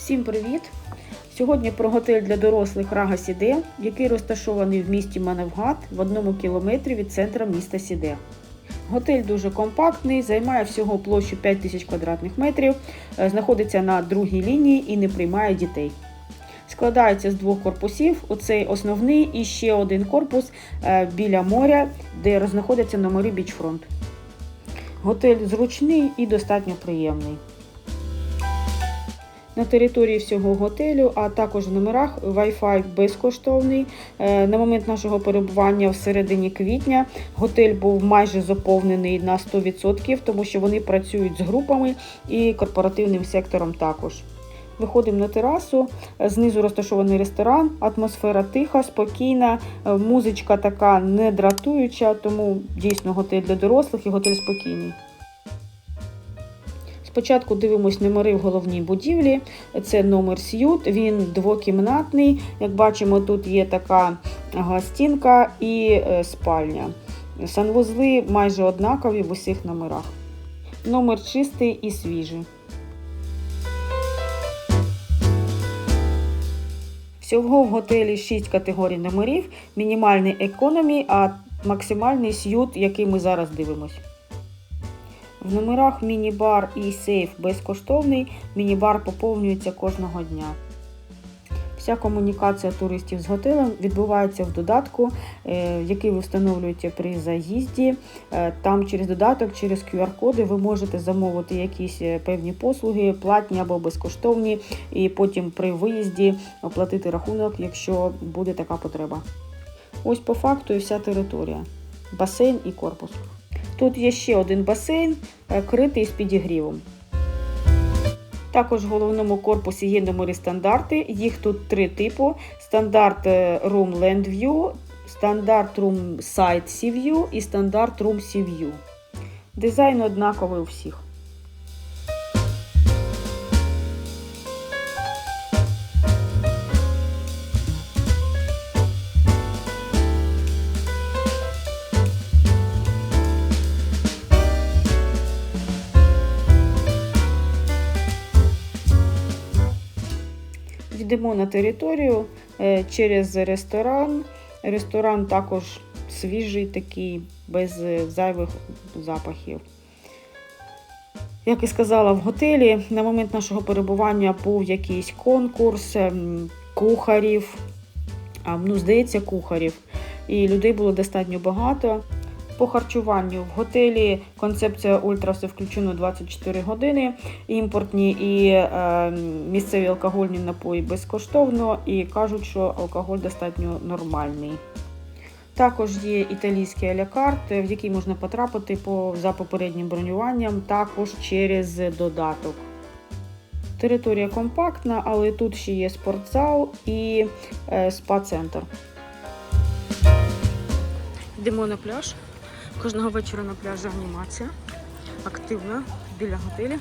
Всім привіт! Сьогодні про готель для дорослих Рага Сіде, який розташований в місті Маневгат в одному кілометрі від центра міста Сіде. Готель дуже компактний, займає всього площу 5 тисяч квадратних метрів, е, знаходиться на другій лінії і не приймає дітей. Складається з двох корпусів. Оцей основний і ще один корпус е, біля моря, де знаходяться номери бічфронт. Готель зручний і достатньо приємний. На території всього готелю, а також в номерах Wi-Fi безкоштовний. Е, На момент нашого перебування в середині квітня готель був майже заповнений на 100%, тому що вони працюють з групами і корпоративним сектором також. Виходимо на терасу, знизу розташований ресторан, атмосфера тиха, спокійна, е, музичка така не дратуюча, тому дійсно готель для дорослих і готель спокійний. Спочатку дивимось номери в головній будівлі. Це номер С'ют, він двокімнатний. Як бачимо, тут є така гостінка і е, спальня. Санвузли майже однакові в усіх номерах. Номер чистий і свіжий. Всього в готелі 6 категорій номерів, мінімальний економі, а максимальний с'ют, який ми зараз дивимось. В номерах міні-бар і сейф безкоштовний. Міні-бар поповнюється кожного дня. Вся комунікація туристів з готелем відбувається в додатку, е, який ви встановлюєте при заїзді. Е, Там через додаток, через QR-коди ви можете замовити якісь е, певні послуги, платні або безкоштовні, і потім при виїзді оплатити рахунок, якщо буде така потреба. Ось по факту і вся територія. Басейн і корпус. Тут є ще один басейн, е, критий з підігрівом. Також в головному корпусі є номери стандарти. Їх тут три типу: стандарт е, Room Land View, стандарт Room Side Sea View і стандарт Room Sea View. Дизайн однаковий у всіх. Йдемо на територію е, через ресторан. Ресторан також свіжий, такий, без е, зайвих запахів. Як і сказала в готелі, на момент нашого перебування був якийсь конкурс ем, кухарів, ну, здається, кухарів. І людей було достатньо багато. По харчуванню в готелі концепція ультра все включено 24 години. Імпортні і е, місцеві алкогольні напої безкоштовно і кажуть, що алкоголь достатньо нормальний. Також є італійський алякарт, в який можна потрапити по, за попереднім бронюванням, також через додаток. Територія компактна, але тут ще є спортзал і е, спа-центр. Йдемо на пляж. Кожного вечора на пляжі анімація. Активна біля готелі.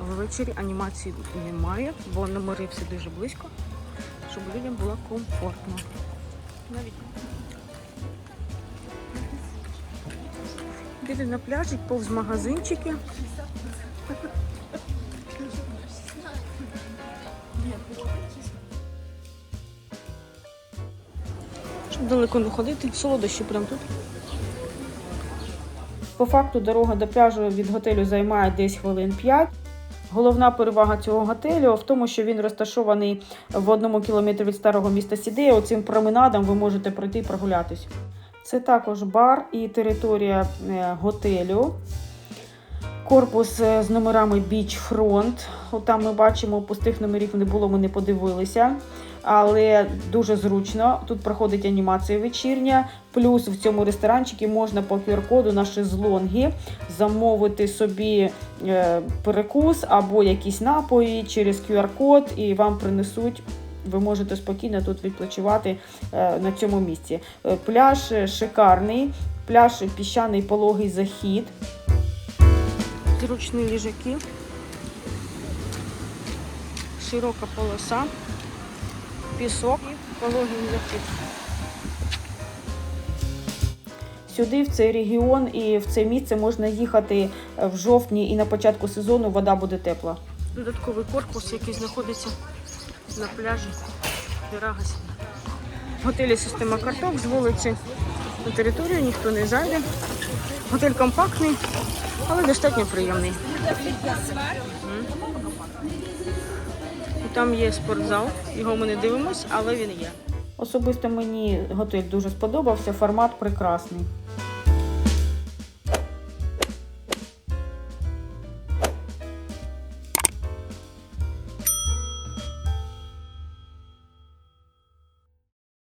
Ввечері анімації немає, бо номери всі дуже близько, щоб людям було комфортно. Навіть Біля на пляжі повз магазинчики. Щоб далеко не ходити, солодощі прямо тут. По факту дорога до пляжу від готелю займає десь хвилин 5. Головна перевага цього готелю в тому, що він розташований в одному кілометрі від старого міста Сідея. Оцим променадом ви можете пройти і прогулятись. Це також бар і територія е, готелю. Корпус е, з номерами Beachfront. Там ми бачимо, пустих номерів не було, ми не подивилися. Але дуже зручно. Тут проходить анімація вечірня. Плюс в цьому ресторанчику можна по QR-коду на шезлонги замовити собі е, перекус або якісь напої через QR-код, і вам принесуть. Ви можете спокійно тут відпочивати е, на цьому місці. Е, Пляж шикарний, пляж піщаний пологий захід. Зручні ліжаки, широка полоса, пісок, пологий захід. Сюди, в цей регіон і в це місце можна їхати в жовтні і на початку сезону вода буде тепла. Додатковий корпус, який знаходиться на пляжі Пірагас. В готелі система карток з вулиці на територію ніхто не зайде. Готель компактний, але достатньо приємний. Там є спортзал, його ми не дивимося, але він є. Особисто мені готель дуже сподобався, формат прекрасний.